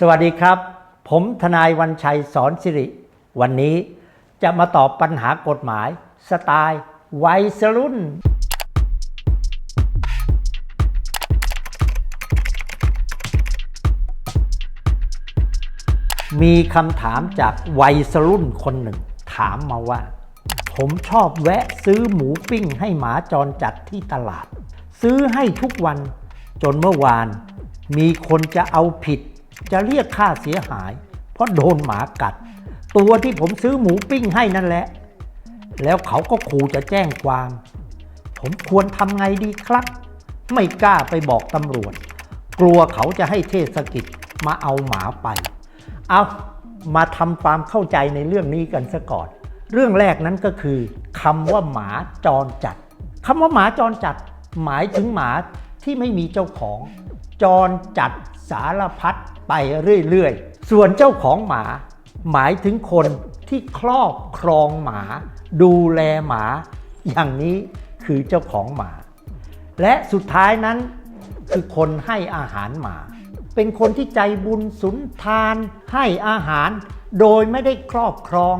สวัสดีครับ ผมทนายวันชัยสอนสิริ วันนี้จะมาตอบปัญหากฎหมาย สไตล์วัยรุ่น มีคำถามจากวัยรุ่นคนหนึ่ง ถามมาว่า ผมชอบแวะซื้อหมูปิ้งให้หมาจรจัดที่ตลาด ซื้อให้ทุกวันจนเมื่อวาน มีคนจะเอาผิด จะเรียกค่าเสียหาย เพราะโดนหมากัด ตัวที่ผมซื้อหมูปิ้งให้นั่นแหละ แล้วเขาก็ขู่จะแจ้งความ ผมควรทำไงดีครับ ไม่กล้าไปบอกตำรวจ กลัวเขาจะให้เทศกิจมาเอาหมาไป เอามาทำความเข้าใจในเรื่องนี้กันซะก่อน เรื่องแรกนั้นก็คือคำว่าหมาจรจัดคำว่าหมาจรจัด หมายถึงหมาที่ไม่มีเจ้าของ จรจัดสารพัดไปเรื่อยๆ ส่วนเจ้าของหมา หมายถึงคนที่ครอบครองหมา ดูแลหมา อย่างนี้คือเจ้าของหมา และสุดท้ายนั้นคือคนให้อาหารหมา เป็นคนที่ใจบุญสุนทานให้อาหาร โดยไม่ได้ครอบครอง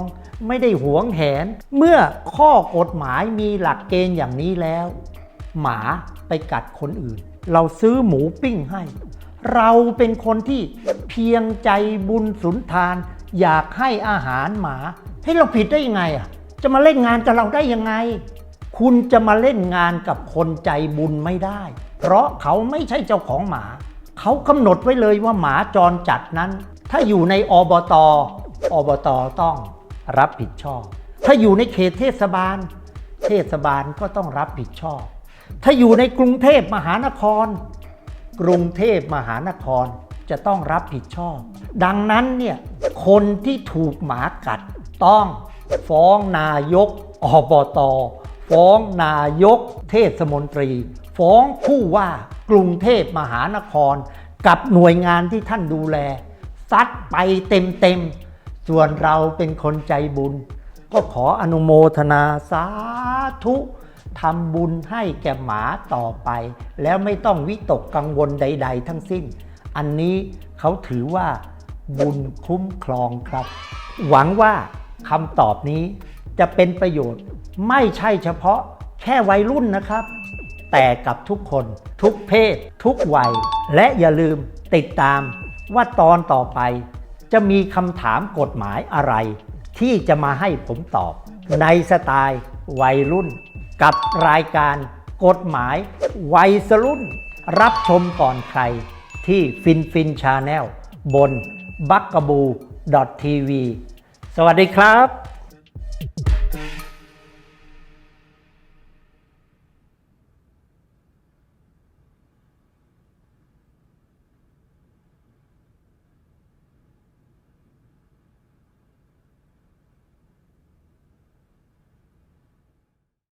ไม่ได้หวงแหน เมื่อข้อกฎหมายมีหลักเกณฑ์อย่างนี้แล้ว หมาไปกัดคนอื่นเราซื้อหมูปิ้งให้ เราเป็นคนที่เพียงใจบุญสุนทาน อยากให้อาหารหมา ให้เราผิดได้ยังไงอะ จะมาเล่นงานกับเราได้ยังไง คุณจะมาเล่นงานกับคนใจบุญไม่ได้ เพราะเขาไม่ใช่เจ้าของหมา เขากำหนดไว้เลยว่าหมาจรจัดนั้น ถ้าอยู่ในอบต อบตต้องรับผิดชอบ ถ้าอยู่ในเขตเทศบาล เทศบาลก็ต้องรับผิดชอบ ถ้าอยู่ในกรุงเทพมหานคร กรุงเทพมหานครจะต้องรับผิดชอบ ดังนั้นเนี่ยคนที่ถูกหมากัดต้องฟ้องนายกอบต ฟ้องนายกเทศมนตรี ฟ้องผู้ว่ากรุงเทพมหานคร กับหน่วยงานที่ท่านดูแล ซัดไปเต็มๆ ส่วนเราเป็นคนใจบุญ ก็ขออนุโมทนาสาธุ ทำบุญให้แก่หมาต่อไป แล้วไม่ต้องวิตกกังวลใด ๆ ทั้งสิ้น อันนี้เขาถือว่าบุญคุ้มครองครับ หวังว่าคำตอบนี้จะเป็นประโยชน์ไม่ใช่เฉพาะแค่วัยรุ่นนะครับ แต่กับทุกคนทุกเพศ ทุกวัย และอย่าลืมติดตามว่าตอนต่อไป จะมีคำถามกฎหมายอะไร ที่จะมาให้ผมตอบในสไตล์วัยรุ่น กับรายการกฎหมายวัยรุ่น รับชมก่อนใคร ที่ฟินฟินชาแนลบนบักกบูทีวีสวัสดีครับ